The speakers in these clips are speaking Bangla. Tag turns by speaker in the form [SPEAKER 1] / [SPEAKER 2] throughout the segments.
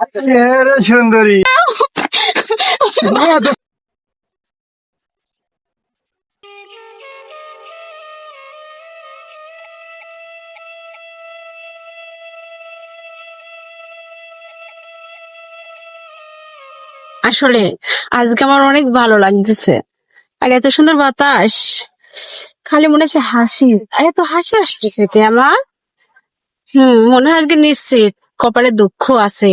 [SPEAKER 1] রে সুন্দরী।
[SPEAKER 2] আসলে আজকে আমার অনেক ভালো লাগতেছে। আর এত সুন্দর বাতাস। খালি মনে হচ্ছে হাসি। আর এত হাসি আসতেছে আমার হম মনে হয় আজকে নিশ্চিত কপালে দুঃখ আছে।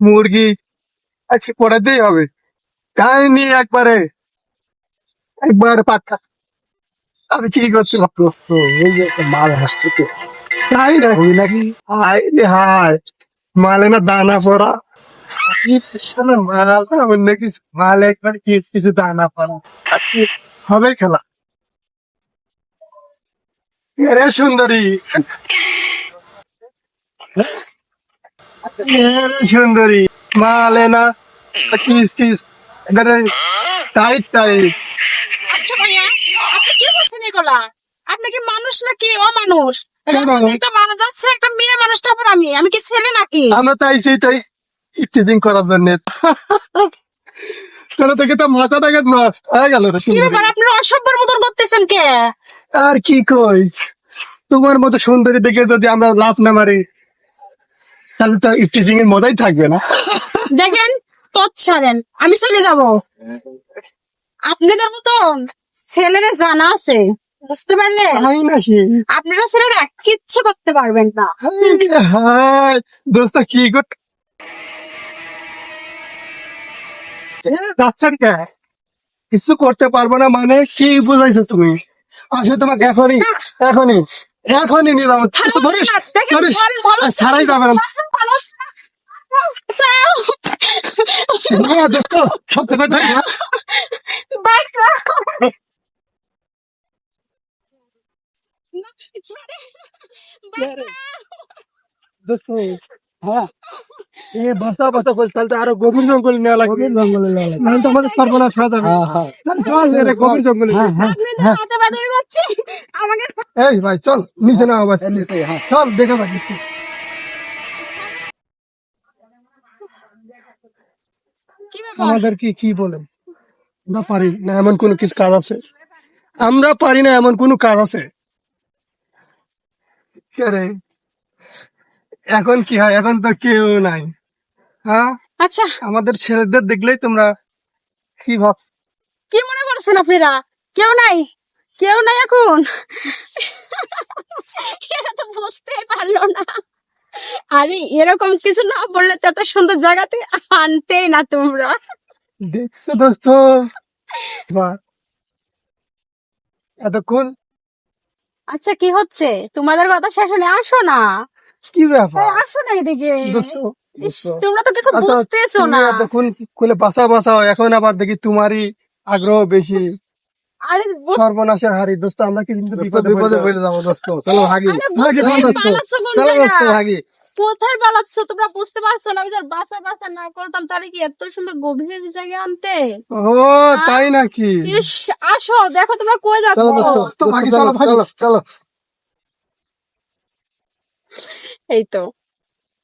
[SPEAKER 1] মুরগি। আজকে পড়াতেই হবে। তাই নিয়ে একবারে একবারে পাক্কা আমি কি করছি দোস্ত এই যে একটা মাল হাসতেছে। তাই না? ওই নাকি? হাই রে হাই মালে না দানা পড়া। মাল? না অন্য কিছু মাল একবার কি কিছু দানা পড়া। আজকে হবে খেলা? সুন্দরী। সুন্দরী। মালে না। কিস কিস। টাইট টাইট
[SPEAKER 2] আচ্ছা ভাইয়া আপনি কি বলছেন এগুলা? আপনি কি মানুষ নাকি অমানুষ? একটা মানুষ? আছে একটা মেয়ে মানুষ তারপর আমি? আমি কি ছেলে নাকি?
[SPEAKER 1] আমরা তাই সেই তাই করার জন্য। তোরা থেকে তো মাথা টাকা হয়ে গেল রে
[SPEAKER 2] আপনারা অসভ্যের মতন করতেছেন কে?
[SPEAKER 1] আর কি কই? তোমার মতো সুন্দরী দেখে যদি আমরা লাভ না মারি তাহলে তো ইফটিজিং এর মজাই থাকবে না।
[SPEAKER 2] দেখেন পথ ছাড়েন আমি চলে যাব। আপনাদের মতন ছেলেরা জানা আছে বুঝতে পারলে
[SPEAKER 1] হাই নাকি?
[SPEAKER 2] আপনারা ছেলেরা কিচ্ছু করতে পারবেন না।
[SPEAKER 1] হাই দোস্ত কি এ, যাচ্ছেন কে? কিছু করতে পারব না মানে কি বুঝাইছো তুমি? আসলে তোমাকে এখনই এখনই এখনই
[SPEAKER 2] ভালো
[SPEAKER 1] ধরিস ছাড়াই যাবে না। না, দোস্ত সত্যি কথা না।
[SPEAKER 2] বাঁচাও।
[SPEAKER 1] দোস্ত হ্যাঁ এ বাসা বাসা করছে তাহলে আরও গভীর জঙ্গল নেওয়া লাগবে জঙ্গলে নাহলে তো আমাদের সর্বনাশ হয়ে যাবে চল, চল এরে গভীর জঙ্গলে এই ভাই চল নিচে না আবার চল দেখা যাক একটু।
[SPEAKER 2] কি
[SPEAKER 1] আমাদের কি কি বলেন? আমরা পারি না এমন কোন কিছু কাজ আছে? আমরা পারি না এমন কোন কাজ আছে? এখন কি হয়? এখন তো কেউ নাই। হ্যাঁ?
[SPEAKER 2] আচ্ছা।
[SPEAKER 1] আমাদের ছেলেদের দেখলেই তোমরা কি ভাবছ?
[SPEAKER 2] কি মনে করছেন আপনারা? কেউ নাই? কেউ নাই এখন? এরা তো বুঝতেই পারল না। আরে এরকম কিছু না বললে তো এত সুন্দর জায়গাতে আনতেই না তোমরা।
[SPEAKER 1] দেখছ দোস্ত? এতক্ষণ
[SPEAKER 2] আচ্ছা কি হচ্ছে? তোমাদের কথা শেষ হলে আসো না।
[SPEAKER 1] কি ব্যাপার?
[SPEAKER 2] আসো না এদিকে। ইস, তোমরা তো কিছু
[SPEAKER 1] আচ্ছা,
[SPEAKER 2] বুঝতেছো না।
[SPEAKER 1] এতক্ষণ কোলে বাসা বাসাও। এখন আবার দেখি তোমারই আগ্রহ বেশি।
[SPEAKER 2] আরে
[SPEAKER 1] সর্বনাশের হারি দোস্ত আমরা কিন্তু বিপদে
[SPEAKER 3] বিপদে
[SPEAKER 1] পড়ে
[SPEAKER 3] যাব দোস্ত। চলো ভাগি
[SPEAKER 1] ভাগে দোস্ত।
[SPEAKER 3] চলো দোস্ত ভাগি
[SPEAKER 2] কোথায় পালাচ্ছ? তোমরা বুঝতে পারছ না আমি বাসা বাসা না করতাম তাহলে কি এত সুন্দর গভীর জায়গায় আনতে?
[SPEAKER 1] ও তাই নাকি?
[SPEAKER 2] ইস আসো দেখো তোমরা কই যাচ্ছ।
[SPEAKER 3] চলো দোস্ত
[SPEAKER 1] তো ভাগি,
[SPEAKER 3] চলো
[SPEAKER 1] চলো, ভাগি।
[SPEAKER 3] চলো চলো।
[SPEAKER 2] এই তো।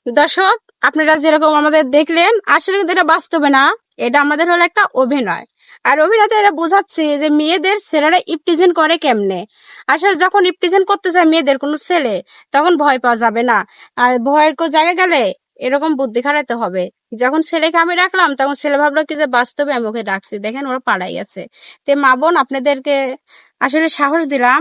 [SPEAKER 2] দর্শক আপনারা যেরকম আমাদের দেখলেন আসলে কিন্তু এটা বাস্তবে না এটা আমাদের হলো একটা অভিনয়। আর অভিনেতা এরা বোঝাচ্ছে যে মেয়েদের ছেলেরা ইপটিজেন করে কেমনে? আসলে যখন ইপটিজেন করতে চায় মেয়েদের কোনো ছেলে, তখন ভয় পাওয়া যাবে না। আর ভয়ের কো জায়গায় গেলে এরকম বুদ্ধি খাটাতে হবে। যখন ছেলেকে আমি রাখলাম, তখন ছেলে ভাবলো কি যে বাস্তবে আমি ওকে রাখছি। দেখেন ওরা পাড়াই আছে। তে মা বোন, আপনাদেরকে আসলে সাহস দিলাম।